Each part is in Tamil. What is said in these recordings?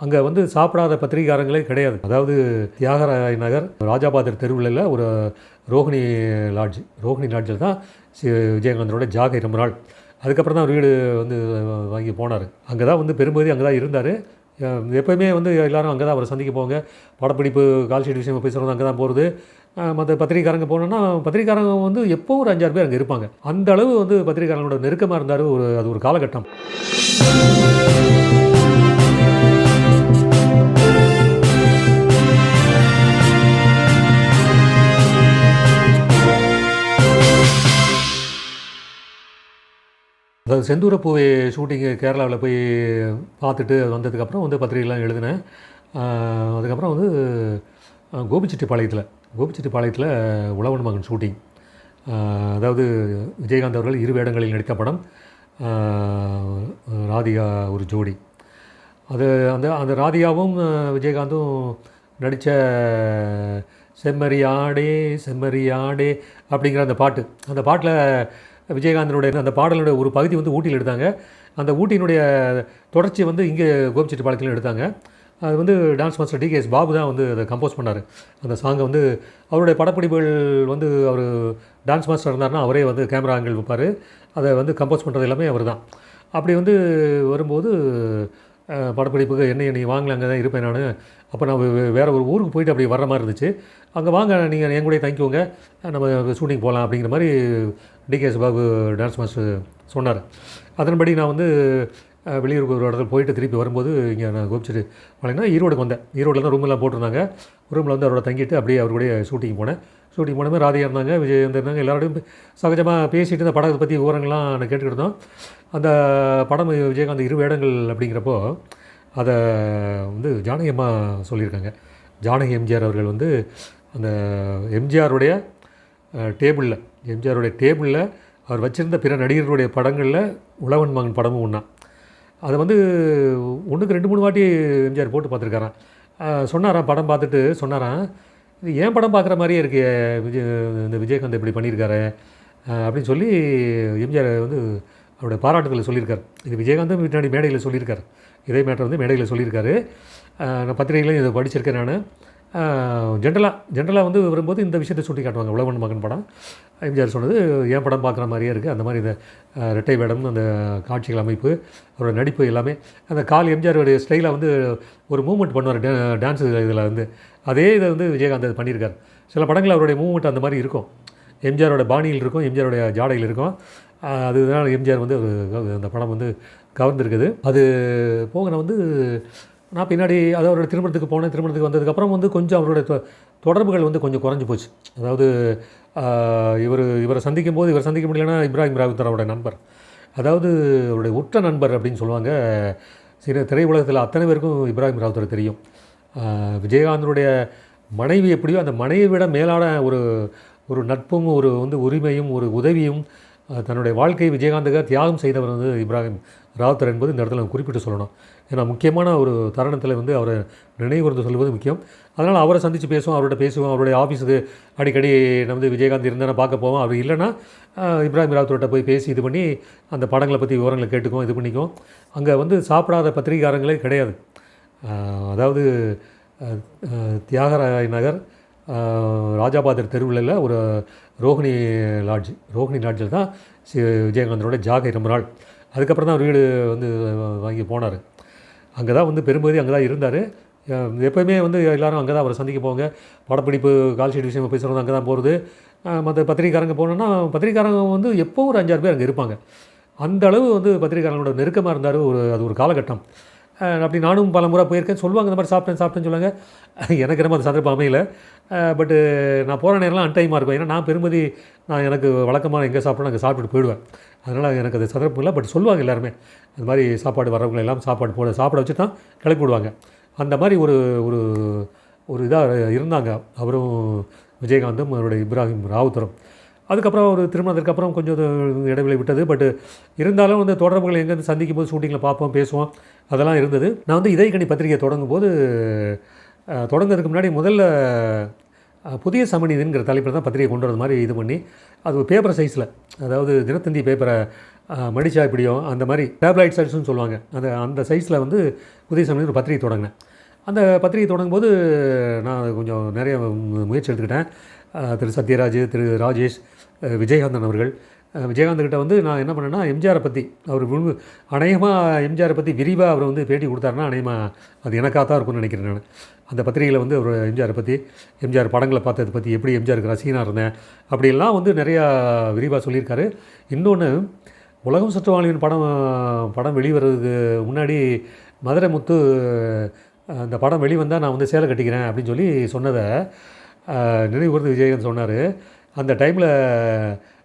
அங்கே வந்து சாப்பிடாத பத்திரிகாரங்களே கிடையாது. அதாவது தியாகராய நகர் ராஜாபாதர் தெருவில் ஒரு ரோஹிணி லாட்ஜ். ரோஹிணி லாட்ஜில் தான் சி- விஜயகாந்தரோட ஜாகை ரொம்ப நாள். அதுக்கப்புறம் தான் வீடு வந்து வாங்கி போனார். அங்கே தான் வந்து பெரும்பகுதி அங்கே தான் இருந்தார். எப்போயுமே வந்து எல்லாரும் அங்கே தான் அவரை சந்திக்க போவாங்க. படப்பிடிப்பு கால்ஷீட் விஷயமா விஷயம் பேசுகிறது அங்கே தான் போகிறது மற்ற பத்திரிக்காரங்க போனோன்னா பத்திரிக்காரங்க வந்து எப்போ ஒரு அஞ்சாறு பேர் அங்கே இருப்பாங்க. அந்த அளவு வந்து பத்திரிக்காரங்களோட நெருக்கமாக இருந்தார் ஒரு அது ஒரு காலகட்டம். அதாவது செந்தூரப்பூவை ஷூட்டிங்கு கேரளாவில் போய் பார்த்துட்டு வந்ததுக்கப்புறம் வந்து பத்திரிகைலாம் எழுதினேன். அதுக்கப்புறம் வந்து கோபிச்செட்டிப்பாளையத்தில் கோபிச்செட்டிப்பாளையத்தில் உழவன் மகன் ஷூட்டிங் அதாவது விஜயகாந்த் அவர்கள் இரு வேடங்களில் நடித்த படம் ராதிகா ஒரு ஜோடி. அது அந்த அந்த ராதிகாவும் விஜயகாந்தும் நடித்த செம்மறியாடே செம்மறியாடே அப்படிங்கிற அந்த பாட்டு அந்த பாட்டில் விஜயகாந்தனுடைய அந்த பாடலுடைய ஒரு பகுதி வந்து ஊட்டியில் எடுத்தாங்க. அந்த ஊட்டியினுடைய தொடர்ச்சி வந்து இங்கே கோபிச்செட்டி கோபிச்செட்டிப்பாளையத்தில் எடுத்தாங்க. அது வந்து டான்ஸ் மாஸ்டர் டிகேஎஸ் பாபு தான் வந்து அதை கம்போஸ் பண்ணார். அந்த சாங்கை வந்து அவருடைய படப்பிடிப்புகள் வந்து அவர் டான்ஸ் மாஸ்டர் இருந்தார்னா அவரே வந்து கேமரா ஆங்கிள் வைப்பார். அதை வந்து கம்போஸ் பண்ணுறது எல்லாமே அவர் தான் அப்படி வந்து வரும்போது படப்பிடிப்புக்கு என்ன நீ வாங்கல அங்கே தான் இருப்பேன் நான். அப்போ நான் வேறு ஒரு ஊருக்கு போயிட்டு அப்படி வர்ற மாதிரி இருந்துச்சு. அங்கே வாங்க நீங்கள் என் கூடயே தங்கிக்கோங்க. நம்ம ஷூட்டிங் போகலாம் அப்படிங்கிற மாதிரி டிகேஎஸ் பாபு டான்ஸ் மாஸ்டர் சொன்னார். அதன்படி நான் வந்து வெளியூருக்கு ஒரு இடத்துல போயிட்டு திருப்பி வரும்போது இங்கே நான் கோபிச்சிட்டு வளைனா ஈரோடுக்கு வந்தேன். ஈரோடில் தான் ரூமெல்லாம் போட்டிருந்தாங்க. ரூமில் வந்து அவரோட தங்கிட்டு அப்படியே அவருடைய ஷூட்டிங் போனேன். ஷூட்டிங் போனமே ராதிகா இருந்தாங்க விஜய் இருந்தாங்க எல்லாரோடையும் சகஜமாக பேசிட்டு இந்த படத்தை பற்றி விவரங்கள்லாம் நான் கேட்டுக்கிட்டு இருந்தோம். அந்த படம் விஜயகாந்த் இரு வேடங்கள் அப்படிங்கிறப்போ அதை வந்து ஜானகி அம்மா சொல்லியிருக்காங்க. ஜானகி எம்ஜிஆர் அவர்கள் வந்து அந்த எம்ஜிஆருடைய டேபிளில் எம்ஜிஆருடைய டேபிளில் அவர் வச்சிருந்த பிற நடிகர்களுடைய படங்களில் உழவன் மகன் படமும் ஒன்றா அதை வந்து ஒன்றுக்கு ரெண்டு மூணு வாட்டி எம்ஜிஆர் போட்டு பார்த்துருக்காராம். அஹ் சொன்னாராம் படம் பார்த்துட்டு சொன்னாராம் இது ஏன் படம் பார்க்குற மாதிரியே இருக்கு விஜய் இந்த விஜயகாந்த் இப்படி பண்ணியிருக்காரு அப்படின்னு சொல்லி எம்ஜிஆர் வந்து அவருடைய பாராட்டுதலை சொல்லியிருக்காரு. இது விஜயகாந்தும் பின்னாடி மேடையில் சொல்லியிருக்காரு. இதே மேட்டர் வந்து மேடையில் சொல்லியிருக்காரு. நான் பத்திரிகைகளையும் இதை படிச்சிருக்கேன் நான். ஜென்ரலாக ஜென்ரலாக வந்து வரும்போது இந்த விஷயத்தை சுட்டி காட்டுவாங்க. உழவன் மகன் படம். எம்ஜிஆர் சொன்னது என் படம் பார்க்குற மாதிரியே இருக்குது அந்த மாதிரி இந்த ரெட்டை வேடம் அந்த காட்சிகள் அமைப்பு அவரோட நடிப்பு எல்லாமே. அந்த கால் எம்ஜிஆருடைய ஸ்டைலாக வந்து ஒரு மூமெண்ட் பண்ணுவார். டான்ஸ் இதில் வந்து. அதே இதை வந்து விஜயகாந்த் அது சில படங்கள் அவருடைய மூமெண்ட் அந்த மாதிரி இருக்கும். எம்ஜிஆரோட பாணியில் இருக்கும் எம்ஜிஆருடைய ஜாடையில் இருக்கும். அதுதான் எம்ஜிஆர் வந்து ஒரு அந்த படம் வந்து கவர்ந்துருக்குது. அது போக நான் வந்து நான் பின்னாடி அது அவரோட திருமணத்துக்கு போனேன் திருமணத்துக்கு வந்ததுக்கப்புறம் வந்து கொஞ்சம் அவரோட தொடர்புகள் வந்து கொஞ்சம் குறைஞ்சி போச்சு. அதாவது இவர் இவரை சந்திக்கும் போது இவர் சந்திக்க முடியலன்னா இப்ராஹிம் ராவுத்தர் அவரோட நண்பர். அதாவது அவருடைய உற்ற நண்பர் அப்படின்னு சொல்லுவாங்க. சில திரையுலகத்தில் அத்தனை பேருக்கும் இப்ராஹிம் ராவுத்தர் தெரியும். விஜயகாந்தனுடைய மனைவி எப்படியோ அந்த மனைவியை விட மேலான ஒரு ஒரு நட்பும் ஒரு வந்து உரிமையும் ஒரு உதவியும் தன்னுடைய வாழ்க்கையை விஜயகாந்துக்காக தியாகம் செய்தவர் வந்து இப்ராஹிம் ராவுத்தர் என்பது இந்த இடத்துல குறிப்பிட்டு சொல்லணும். ஏன்னா முக்கியமான ஒரு தருணத்தில் வந்து அவரை நினைவுறுந்து சொல்வது முக்கியம். அதனால் அவரை சந்தித்து பேசுவோம் அவரோட பேசுவோம் அவருடைய ஆஃபீஸுக்கு அடிக்கடி நான் வந்து விஜயகாந்த் இருந்தால் பார்க்க போவோம். அவர் இல்லைன்னா இப்ராஹிம் ராவுத்தர்கிட்ட போய் பேசி இது பண்ணி அந்த படங்களை பற்றி விவரங்களை கேட்டுக்குவோம் இது பண்ணிக்குவோம். அங்கே வந்து சாப்பிடாத பத்திரிகாரங்களே கிடையாது. அதாவது தியாகராய நகர் ராஜாபாதர் தெருவில் ஒரு ரோஹிணி லாட்ஜ் ரோஹிணி லாட்ஜில் தான் சி விஜயகாந்தனோட ஜாகை ரொம்ப நாள். அதுக்கப்புறம் தான் வீடு வந்து வாங்கி போனார். அங்கே தான் வந்து பெரும்பகுதி அங்கே தான் இருந்தார் எப்போயுமே வந்து எல்லோரும் அங்கே தான் அவரை சந்திக்க போவாங்க. படப்பிடிப்பு கால்ஷீட் விஷயம் பேசுகிறது அங்கே தான் போகிறது மற்ற பத்திரிக்காரங்க போனோன்னா பத்திரிக்காரங்க வந்து எப்போ ஒரு அஞ்சாறு பேர் அங்கே இருப்பாங்க. அந்த அளவு வந்து பத்திரிக்காரங்களோட நெருக்கமாக இருந்தார் ஒரு அது ஒரு காலகட்டம். அப்படி நானும் பல முறை போயிருக்கேன். சொல்லுவாங்க இந்த மாதிரி சாப்பிட்டேன் சாப்பிட்டேன்னு சொல்லுவாங்க. எனக்கு ரொம்ப அந்த சந்தர்ப்பம் அமையல. பட்டு நான் போகிற நேரம்லாம் அன்டைமாக இருக்கும். ஏன்னா நான் பெருமதி நான் எனக்கு வழக்கமாக எங்கே சாப்பிடணும் அங்கே சாப்பிட்டு போயிடுவேன். அதனால் எனக்கு அது சந்தர்ப்பம் இல்லை. பட் சொல்லுவாங்க எல்லாருமே இந்த மாதிரி சாப்பாடு வரவங்க எல்லாம் சாப்பாடு போட சாப்பாடு வச்சு தான் கிளப்பி விடுவாங்க. அந்த மாதிரி ஒரு ஒரு ஒரு இதாக இருந்தாங்க. அவரும் விஜயகாந்தும் அவருடைய இப்ராஹிம் ராவுத்தரும். அதுக்கப்புறம் ஒரு திருமணத்துக்கு அப்புறம் கொஞ்சம் இடைவெளி விட்டது. பட் இருந்தாலும் வந்து தொடர்புகளை எங்கேருந்து சந்திக்கும் போது ஷூட்டிங்கில் பார்ப்போம் பேசுவோம். அதெல்லாம் இருந்தது. நான் வந்து இதயக்கணி பத்திரிகை தொடங்கும் போது தொடங்குறதுக்கு முன்னாடி முதல்ல புதிய சமணிதிங்கிற தலைப்பில் தான் பத்திரிகை கொண்டு வர மாதிரி இது பண்ணி அது ஒரு பேப்பர் சைஸில் அதாவது தினத்தந்தி பேப்பரை மடிச்சா இப்படியும் அந்த மாதிரி டேப்லைட் சைஸ்னு சொல்லுவாங்க. அந்த அந்த சைஸில் வந்து உதயசமயம் ஒரு பத்திரிகை தொடங்கினேன். அந்த பத்திரிகை தொடங்கும் போது நான் கொஞ்சம் நிறைய முயற்சி எடுத்துக்கிட்டேன். திரு சத்யராஜ் திரு ராஜேஷ் விஜயகாந்தன் அவர்கள் விஜயகாந்த் கிட்ட வந்து நான் என்ன பண்ணேன்னா எம்ஜிஆரை பற்றி அவர் விரும்பு அநேகமாக எம்ஜிஆரை பற்றி விரிவாக அவர் வந்து பேட்டி கொடுத்தாருன்னா அநேகமாக அது எனக்காக தான் இருக்கும்னு நினைக்கிறேன் நான். அந்த பத்திரிகையில் வந்து அவர் எம்ஜிஆரை பற்றி எம்ஜிஆர் படங்களை பார்த்ததை பற்றி எப்படி எம்ஜிஆருக்கு ரசிகனாக இருந்தேன் அப்படியெல்லாம் வந்து நிறையா விரிவாக சொல்லியிருக்காரு. இன்னொன்று உலகம் சுற்றுவாளியின் படம் படம் வெளிவரதுக்கு முன்னாடி மதுரை முத்து அந்த படம் வெளிவந்தால் நான் வந்து சேலை கட்டிக்கிறேன் அப்படின்னு சொல்லி சொன்னதை நினைவு கூர்ந்து விஜயகாந்த் சொன்னார். அந்த டைமில்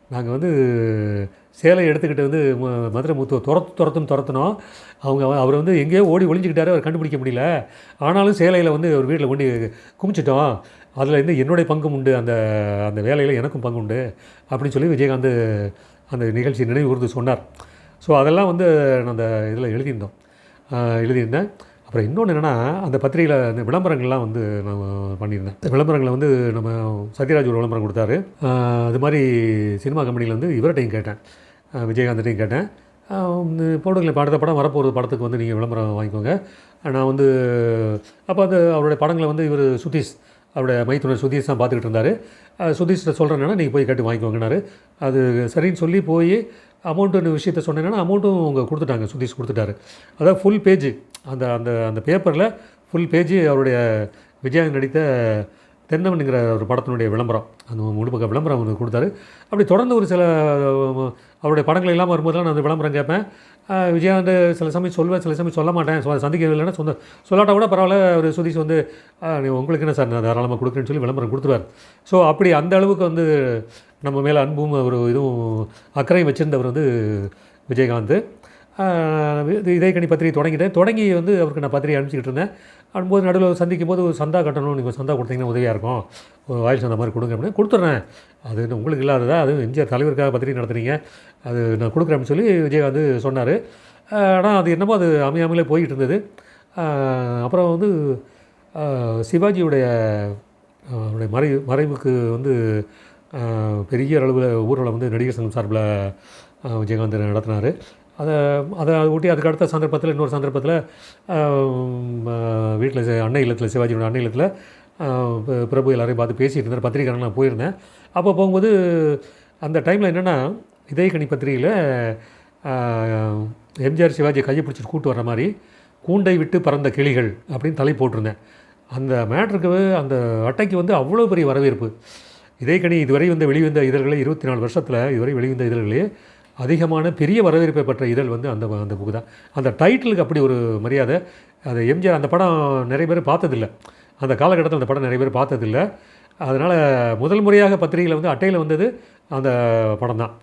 நாங்கள் வந்து சேலை எடுத்துக்கிட்டு வந்து ம- மதுரை முத்து துரத்து துரத்துன்னு துரத்துனோம். அவங்க அவர் வந்து எங்கேயோ ஓடி ஒளிஞ்சிக்கிட்டாரு அவர் கண்டுபிடிக்க முடியல. ஆனாலும் சேலையில் வந்து ஒரு வீட்டில் கொண்டு குமிச்சிட்டோம். அதில் இருந்து என்னுடைய பங்கும் உண்டு. அந்த அந்த வேலையில் எனக்கும் பங்கு உண்டு. அப்படின்னு சொல்லி விஜயகாந்த் அந்த நிகழ்ச்சி நினைவு கூர்ந்து சொன்னார். ஸோ அதெல்லாம் வந்து நான் அந்த இதில் எழுதியிருந்தோம். எழுதியிருந்தேன். அப்புறம் இன்னொன்று என்னென்னா அந்த பத்திரிகையில் அந்த விளம்பரங்கள்லாம் வந்து நான் பண்ணியிருந்தேன். விளம்பரங்களை வந்து நம்ம சத்யராஜ் ஒரு விளம்பரம் கொடுத்தாரு. அது மாதிரி சினிமா கம்பெனியில் வந்து இவர்கிட்டையும் கேட்டேன். விஜயகாந்திட்டையும் கேட்டேன். போடுங்களேன் அடுத்த படம் வரப்போகிற படத்துக்கு வந்து நீங்கள் விளம்பரம் வாங்கிக்கோங்க. நான் வந்து அப்போ அந்த அவருடைய படங்களை வந்து இவர் சுதீஷ் அவருடைய மைத்துனர் சுதீஷ் தான் பார்த்துக்கிட்டு இருந்தார். சுதீஷ்கிட்ட சொல்கிறேன்னா நீங்கள் போய் கேட்டு வாங்கிக்கோங்கனாரு அது சரின்னு சொல்லி போய் அமௌண்ட்டுன்னு விஷயத்த சொன்னேன்னா அமௌண்ட்டும் அவங்க கொடுத்துட்டாங்க சுதீஷ் கொடுத்துட்டாரு. அதாவது ஃபுல் பேஜ் அந்த அந்த அந்த பேப்பரில் ஃபுல் பேஜ் அவருடைய விஜயா நடித்த தென்னவனுங்கிற ஒரு படத்தினுடைய விளம்பரம். அந்த முழுப்பக்க விளம்பரம் வந்து கொடுத்தாரு. அப்படி தொடர்ந்து ஒரு சில அவருடைய படங்கள் இல்லாமல் வரும்போதெல்லாம் நான் அந்த விளம்பரம் கேட்பேன். விஜயா வந்து சில சமயம் சொல்வேன் சில சமயம் சொல்ல மாட்டேன். சொ- சந்திக்க இல்லைன்னா சொந்த சொல்லாட்டா கூட பரவாயில்ல ஒரு சுதீஷ் வந்து உங்களுக்கு என்ன சார் நான் தாராளமாக கொடுக்குறேன்னு சொல்லி விளம்பரம் கொடுத்துருவார். ஸோ அப்படி அந்த அளவுக்கு வந்து நம்ம மேலே அன்பும் ஒரு இதுவும் அக்கறையும் வச்சுருந்தவர் வந்து விஜயகாந்த். ஆஹ் இது இதயக்கணி பத்திரிகை தொடங்கிட்டேன். தொடங்கி வந்து அவருக்கு நான் பத்திரிகை அனுப்பிச்சிக்கிட்டு இருந்தேன். அனுப்பும்போது நடுவில் சந்திக்கும் போது ஒரு சந்தா கட்டணும் நீங்கள் சந்தா கொடுத்தீங்கன்னா உதவியாக இருக்கும். ஒரு வாயில் சந்தா மாதிரி கொடுங்க அப்படின்னு கொடுத்துட்றேன். அது இன்னும் உங்களுக்கு இல்லாததா? அது எம்ஜிஆர் தலைவருக்காக பத்திரிகை நடத்துறீங்க. அது நான் கொடுக்குறேன்னு அப்படின்னு சொல்லி விஜயகாந்த் சொன்னார். ஆனால் அது என்னமோ அது அமையாமலே போயிட்டு இருந்தது. அப்புறம் வந்து சிவாஜியுடைய அவருடைய மறை மறைவுக்கு வந்து பெரிய அளவில் ஊர்வலம் வந்து நடிகர் சங்கம் சார்பில் ஆஹ் விஜயகாந்த் நடத்தினார். அதை அதை ஊட்டி அதுக்கு அடுத்த சந்தர்ப்பத்தில் இன்னொரு சந்தர்ப்பத்தில் வீட்டில் அன்னை இல்லத்தில் சிவாஜியோட அன்னை இல்லத்தில் ப- பிரபு எல்லாரையும் பார்த்து பேசிகிட்டு இருந்தார். பத்திரிக்கையாளர் நான் போயிருந்தேன். அப்போ போகும்போது அந்த டைமில் என்னென்னா இதயக்கணி பத்திரிகையில் எம்ஜிஆர் சிவாஜி கையை பிடிச்சிட்டு கூட்டு வர மாதிரி கூண்டை விட்டு பறந்த கிளிகள் அப்படின்னு தலை போட்டிருந்தேன். அந்த மேட்ருக்கு அந்த அட்டைக்கு வந்து அவ்வளோ பெரிய வரவேற்பு. இதயக்கணி இதுவரை வந்து வெளிவந்த இதழ்களே இருபத்தி நாலு வருஷத்தில் இதுவரை வெளிவந்த இதழ்களே அதிகமான பெரிய வரவேற்பை பெற்ற இதழ் வந்து அந்த அந்த புக்கு தான். அந்த டைட்டிலுக்கு அப்படி ஒரு மரியாதை அது எம்ஜிஆர் அந்த படம் நிறைய பேர் பார்த்ததில்ல. அந்த காலகட்டத்தில் அந்த படம் நிறைய பேர் பார்த்ததில்ல. அதனால் முதல் முறையாக பத்திரிகையில் வந்து அட்டையில் வந்தது அந்த படம் தான்.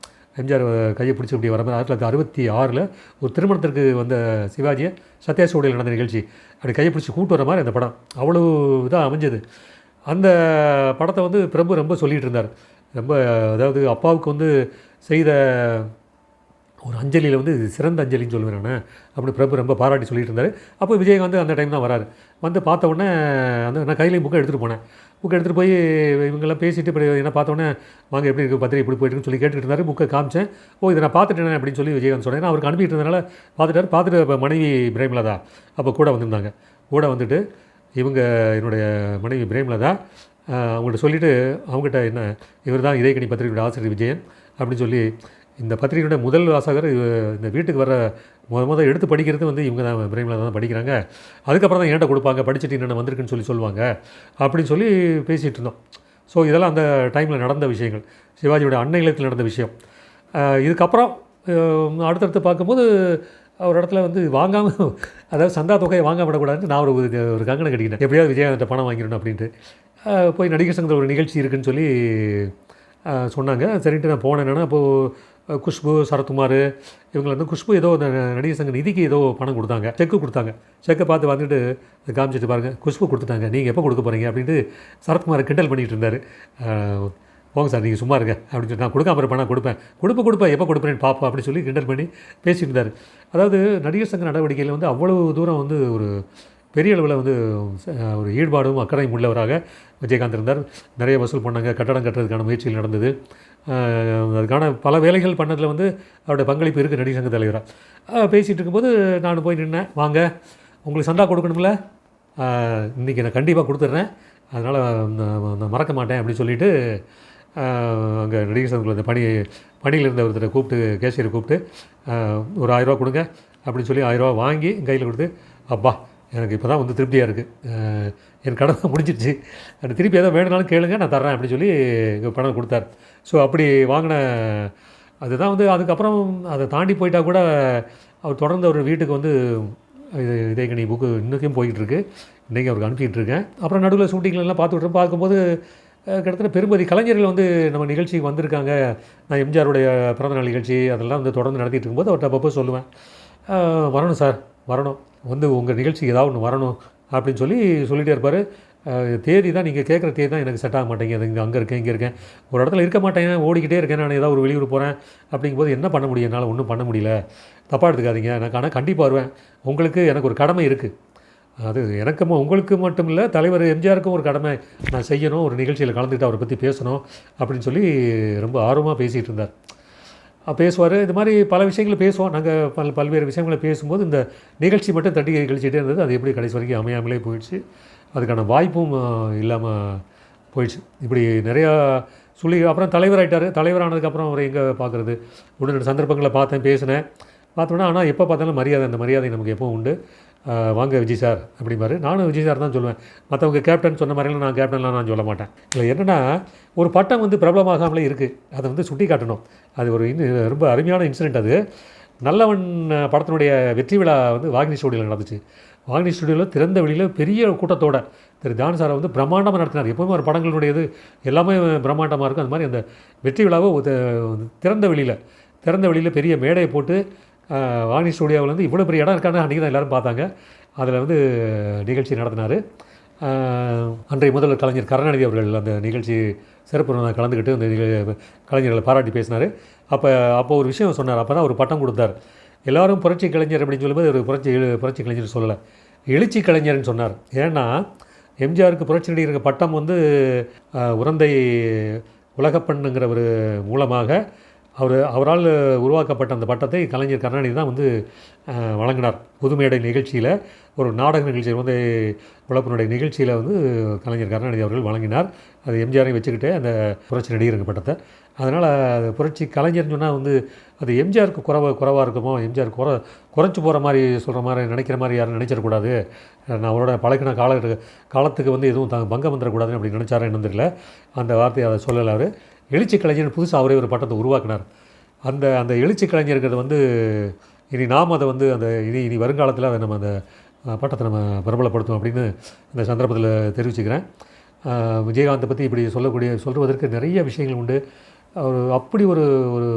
எம்ஜிஆர் கையை பிடிச்சி இப்படி வர மாதிரி ஆயிரத்தி தொள்ளாயிரத்தி அறுபத்தி ஆறில் ஒரு திருமணத்திற்கு வந்த சிவாஜியை சத்யா நடந்த நிகழ்ச்சி அப்படி கையை பிடிச்சி கூட்டு வர மாதிரி அந்த படம். அவ்வளோ இதாக அமைஞ்சது. அந்த படத்தை வந்து பிரபு ரொம்ப சொல்லிகிட்டு இருந்தார். ரொம்ப அதாவது அப்பாவுக்கு வந்து செய்த ஒரு அஞ்சலியில் வந்து இது சிறந்த அஞ்சலின்னு சொல்லுவேன் நான். அப்படி பிரபு ரொம்ப பாராட்டி சொல்லிட்டு இருந்தார் அப்போ விஜயகாந்த் அந்த டைம் தான் வராரு. வந்து பார்த்த உடனே அந்த நான் கையிலேயும் புக்கை எடுத்துகிட்டு போனேன். புக்கை எடுத்துகிட்டு போய் இவங்கெல்லாம் பேசிட்டு இப்படி என்ன பார்த்த உடனே வாங்க எப்படி இருக்குது பத்திரிகை இப்படி போயிட்டுன்னு சொல்லி கேட்டுட்டு இருந்தார். புக்கை காமிச்சேன். ஓ இதை நான் பார்த்துட்டேன் அப்படின்னு சொல்லி விஜயகாந்த் சொன்னேன். அவருக்கு அனுப்பிட்டு இருந்தனால பார்த்துட்டாரு. பார்த்துட்டு அப்போ மனைவி பிரேமலதா அப்போ கூட வந்திருந்தாங்க. கூட வந்துட்டு இவங்க என்னுடைய மனைவி பிரேமலதா அவங்கள்ட்ட சொல்லிவிட்டு அவங்ககிட்ட என்ன இவர் தான் இதயக்கணி பத்திரிகையோட ஆசிரியர் விஜயன் அப்படின்னு சொல்லி இந்த பத்திரிகையோட முதல் வாசகர் இந்த வீட்டுக்கு வர முத முதல் எடுத்து படிக்கிறது வந்து இவங்க தான் பிரேமலா தான் படிக்கிறாங்க. அதுக்கப்புறம் தான் என்கிட்ட கொடுப்பாங்க படிச்சுட்டு என்னென்ன வந்திருக்குன்னு சொல்லி சொல்லுவாங்க. அப்படின்னு சொல்லி பேசிகிட்டு இருந்தோம். ஸோ இதெல்லாம் அந்த டைமில் நடந்த விஷயங்கள். சிவாஜியோட அன்னை இல்லத்தில் நடந்த விஷயம். இதுக்கப்புறம் அடுத்தடுத்து பார்க்கும்போது ஒரு இடத்துல வந்து வாங்காமல் அதாவது சந்தா தொகையை வாங்க விடக்கூடாதுன்னு நான் ஒரு ஒரு கங்கனை கட்டிக்கிட்டேன். எப்படியாவது விஜயகாந்த் பணம் வாங்கிடணும் அப்படின்ட்டு. போய் நடிகர் சங்கத்தில் ஒரு நிகழ்ச்சி இருக்குன்னு சொல்லி சொன்னாங்க. சரின்ட்டு நான் போனேன் என்னென்னா அப்போது குஷ்பு சரத்குமார் இவங்களை வந்து குஷ்பு ஏதோ நடிகர் சங்க நிதிக்கு ஏதோ பணம் கொடுத்தாங்க. செக்கு கொடுத்தாங்க. செக்கை பார்த்து வந்துட்டு காமிச்சிட்டு பாருங்கள் குஷ்பு கொடுத்துட்டாங்க. நீங்கள் எப்போ கொடுக்க போகிறீங்க அப்படின்ட்டு சரத்குமார் கிண்டல் பண்ணிகிட்டு இருந்தார். போங்க சார் நீங்கள் சும்மா இருங்க அப்படின்னு சொல்லி நான் கொடுக்காம பணம் கொடுப்பேன். கொடுப்ப கொடுப்பேன் எப்போ கொடுப்பேன்னு பார்ப்போம் அப்படின்னு சொல்லி கிண்டல் பண்ணி பேசிட்டு இருந்தார். அதாவது நடிகர் சங்க நடவடிக்கையில் வந்து அவ்வளவு தூரம் வந்து ஒரு பெரிய அளவில் வந்து ஒரு ஈடுபாடும் அக்கறையும் உள்ளவராக விஜயகாந்த் இருந்தார். நிறைய வசூல் பண்ணாங்க கட்டடம் கட்டுறதுக்கான முயற்சிகள் நடந்தது. அதுக்கான பல வேலைகள் பண்ணதில் வந்து அவருடைய பங்களிப்பு இருக்குது நடிகர் சங்க தலைவராக பேசிகிட்டு இருக்கும்போது நான் போய் நின்னேன். வாங்க உங்களுக்கு சந்தா கொடுக்கணும்ல? இன்றைக்கி இன்னைக்கு நான் கண்டிப்பாக கொடுத்துட்றேன். அதனால் நான் மறக்க மாட்டேன் அப்படின்னு சொல்லிட்டு அங்கே நடிகர் சங்கத்தில் இந்த பணி பணியில் இருந்த ஒருத்தரை கூப்பிட்டு கேஷியரை கூப்பிட்டு ஒரு ஆயிரரூவா கொடுங்க அப்படின்னு சொல்லி ஆயிரரூவா வாங்கி கையில் கொடுத்து அப்பா எனக்கு இப்போ தான் வந்து திருப்தியாக இருக்குது என் கடன் முடிஞ்சிடுச்சு அது திருப்பி எதாவது வேணும்னாலும் கேளுங்க நான் தரேன் அப்படின்னு சொல்லி இங்கே பணம் கொடுத்தார். ஸோ அப்படி வாங்கின அதுதான் வந்து அதுக்கப்புறம் அதை தாண்டி போயிட்டால் கூட அவர் தொடர்ந்து அவர் வீட்டுக்கு வந்து இது இதயகனி புக்கு இன்றைக்கும் போய்கிட்டுருக்கு இன்றைக்கி அவருக்கு அனுப்பிக்கிட்டு இருக்கேன் அப்புறம் நடுவில் ஷூட்டிங்லாம் பார்த்துட்டு பார்க்கும்போது கிட்டத்தட்ட பெரும்பதி கலைஞர்கள் வந்து நம்ம நிகழ்ச்சிக்கு வந்திருக்காங்க. நான் எம்ஜிஆருடைய பிறந்தநாள் நிகழ்ச்சி அதெல்லாம் வந்து தொடர்ந்து நடத்திட்டு இருக்கும்போது அவர்கிட்ட அப்பப்போ சொல்லுவேன். வரணும் சார் வரணும். வந்து உங்கள் நிகழ்ச்சிக்கு ஏதாவது ஒன்று வரணும் அப்படின்னு சொல்லி சொல்லிகிட்டே இருப்பார். தேதி தான் நீங்கள் கேட்குற தேதி தான் எனக்கு செட் ஆக மாட்டேங்குது. இங்கே அங்கே இருக்கேன் இங்கே இருக்கேன். ஒரு இடத்துல இருக்க மாட்டேன் ஓடிக்கிட்டே இருக்கேன் நான் ஏதாவது ஒரு வெளியூர் போகிறேன் அப்படிங்கும்போது என்ன பண்ண முடியும்? என்னால் ஒன்றும் பண்ண முடியல. தப்பாக எடுத்துக்காதீங்க. எனக்கு ஆனால் கண்டிப்பாக வருவேன். உங்களுக்கு எனக்கு ஒரு கடமை இருக்குது அது எனக்கு உங்களுக்கு மட்டும் இல்லை தலைவர் எம்ஜிஆருக்கும் ஒரு கடமை. நான் செய்யணும் ஒரு நிகழ்ச்சியில் கலந்துக்கிட்டு அவரை பற்றி பேசணும் அப்படின்னு சொல்லி ரொம்ப ஆர்வமாக பேசிகிட்டு இருந்தார். பேசுவார். இது மாதிரி பல விஷயங்களை பேசுவோம். நாங்கள் பல் பல்வேறு விஷயங்களை பேசும்போது இந்த நிகழ்ச்சி மட்டும் தட்டி கழிச்சிட்டே இருந்தது. அது எப்படி கடைசி வரைக்கும் அமையாமலே போயிடுச்சு. அதுக்கான வாய்ப்பும் இல்லாமல் போயிடுச்சு. இப்படி நிறையா சொல்லி அப்புறம் தலைவராயிட்டார். தலைவரானதுக்கப்புறம் அவரை எங்கே பார்க்குறது ஒன்று ரெண்டு சந்தர்ப்பங்களை பார்த்தேன் பேசினேன். பார்த்தோன்னா ஆனால் எப்போ பார்த்தாலும் மரியாதை அந்த மரியாதை நமக்கு எப்போ உண்டு. வாங்க விஜய் சார் அப்படிம்பாரு. நானும் விஜய் சார் தான் சொல்லுவேன். மற்றவங்க கேப்டன் சொன்ன மாதிரிலாம் நான் கேப்டன்லாம் நான் சொல்ல மாட்டேன். இல்லை என்னென்னா ஒரு பட்டம் வந்து பிரபலமாகாமலே இருக்குது அதை வந்து சுட்டி காட்டணும். அது ஒரு இன்னும் ரொம்ப அருமையான இன்சிடென்ட் அது. நல்லவன் படத்தினுடைய வெற்றி விழா வந்து வாகினி ஸ்டுடியோவில் நடந்துச்சு. வாகினி ஸ்டுடியோவில் திறந்த வெளியில் பெரிய கூட்டத்தோட திரு. ஜான் சாரை வந்து பிரம்மாண்டமாக நடத்தினார். எப்போவுமே ஒரு படங்களுடையது எல்லாமே பிரம்மாண்டமாக இருக்கும். அது மாதிரி அந்த வெற்றி விழாவை திறந்த வெளியில் திறந்த வெளியில் பெரிய மேடையை போட்டு வாணி ஸ்டுடியோவில் வந்து இவ்வளோ பெரிய இடம் இருக்கான்னு அன்றைக்கி தான் எல்லோரும் பார்த்தாங்க. அதில் வந்து நிகழ்ச்சி நடத்தினார். அன்றைய முதல்வர் கலைஞர் கருணாநிதி அவர்கள் அந்த நிகழ்ச்சி சிறப்பு கலந்துக்கிட்டு அந்த நிக- கலைஞர்களை பாராட்டி பேசினார். அப்போ அப்போ ஒரு விஷயம் சொன்னார். அப்போ தான் ஒரு பட்டம் கொடுத்தார். எல்லாரும் புரட்சி கலைஞர் அப்படின்னு சொல்லும்போது ஒரு புரட்சி புரட்சி கலைஞர் சொல்லலை. எழுச்சி கலைஞர்னு சொன்னார். ஏன்னா எம்ஜிஆருக்கு புரட்சி நடிகர் பட்டம் வந்து உரந்தை உலகப்பண்ணுங்கிற ஒரு மூலமாக அவர் அவரால் உருவாக்கப்பட்ட அந்த பட்டத்தை கலைஞர் கருணாநிதி தான் வந்து வழங்கினார். புதுமையடை நிகழ்ச்சியில் ஒரு நாடக நிகழ்ச்சியில் வந்து உழப்பினுடைய நிகழ்ச்சியில் வந்து கலைஞர் கருணாநிதி அவர்கள் வழங்கினார். அது எம்ஜிஆரையும் வச்சுக்கிட்டு அந்த புரட்சி நடிகருக்கு பட்டத்தை. அதனால் புரட்சி கலைஞர்னு சொன்னால் வந்து அது எம்ஜிஆருக்கு குறைவா குறைவாக இருக்குமோ? எம்ஜிஆர் குறை குறைச்சி போகிற மாதிரி சொல்கிற மாதிரி நினைக்கிற மாதிரி யாரும் நினச்சிடக்கூடாது நான் அவரோட பழக்கின கால காலத்துக்கு வந்து எதுவும் த பங்கம் வந்துடக்கூடாதுன்னு அப்படி நினச்சாரா என்னன்னு தெரியல. அந்த வார்த்தையை அதை சொல்லலை அவர். எழுச்சி கலைஞர் புதுசாக அவரே ஒரு பட்டத்தை உருவாக்கினார். அந்த அந்த எழுச்சி கலைஞருங்கிறது வந்து இனி நாம் அதை வந்து அந்த இனி இனி வருங்காலத்தில் அதை நம்ம அந்த பட்டத்தை நம்ம பிரபலப்படுத்தும் அப்படின்னு இந்த சந்தர்ப்பத்தில் தெரிவிச்சுக்கிறேன். விஜயகாந்தை பற்றி இப்படி சொல்லக்கூடிய சொல்வதற்கு நிறைய விஷயங்கள் உண்டு. அவர் அப்படி ஒரு ஒரு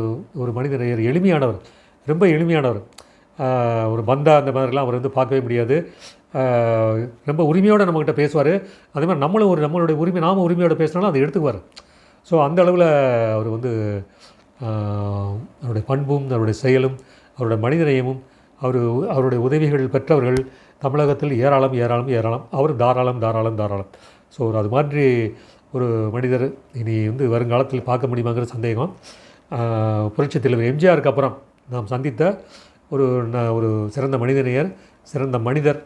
ஒரு மனிதர் எளிமையானவர் ரொம்ப எளிமையானவர். ஒரு பந்தா அந்த மாதிரிலாம் அவர் வந்து பார்க்கவே முடியாது. ரொம்ப உரிமையோடு நம்மக்கிட்ட பேசுவார். அதே மாதிரி நம்மளும் ஒரு நம்மளுடைய உரிமை நாம் உரிமையோடு பேசினாலும் அதை எடுத்துக்குவார். ஸோ அந்த அளவில் அவர் வந்து அவருடைய பண்பும் அவருடைய செயலும் அவருடைய மனிதநேயமும் அவர் அவருடைய உதவிகள் பெற்றவர்கள் தமிழகத்தில் ஏராளம் ஏராளம் ஏராளம். அவர் தாராளம் தாராளம் தாராளம். ஸோ ஒரு அது மாதிரி ஒரு மனிதர் இனி வந்து வருங்காலத்தில் பார்க்க முடியுமாங்கிற சந்தேகம். புரட்சி புரட்சித் தலைவர் எம்ஜிஆருக்கு அப்புறம் நாம் சந்தித்த ஒரு ந- ஒரு சிறந்த மனிதநேயர் சிறந்த மனிதர்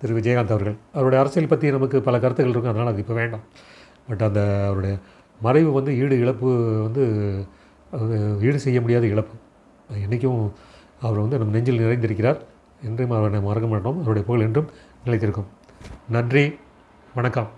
திரு. விஜயகாந்த் அவர்கள். அவருடைய அரசியல் பற்றி நமக்கு பல கருத்துக்கள் இருக்கும் அதனால் அது இப்போ வேண்டாம். பட் அந்த அவருடைய மறைவு வந்து ஈடு இழப்பு வந்து ஈடு செய்ய முடியாத இழப்பு. என்றைக்கும் அவர் வந்து நம் நெஞ்சில் நிறைந்திருக்கிறார். என்றும் அவரை மறக்க மாட்டோம். அவருடைய புகழ் என்றும் நிலைத்திருக்கும். நன்றி. வணக்கம்.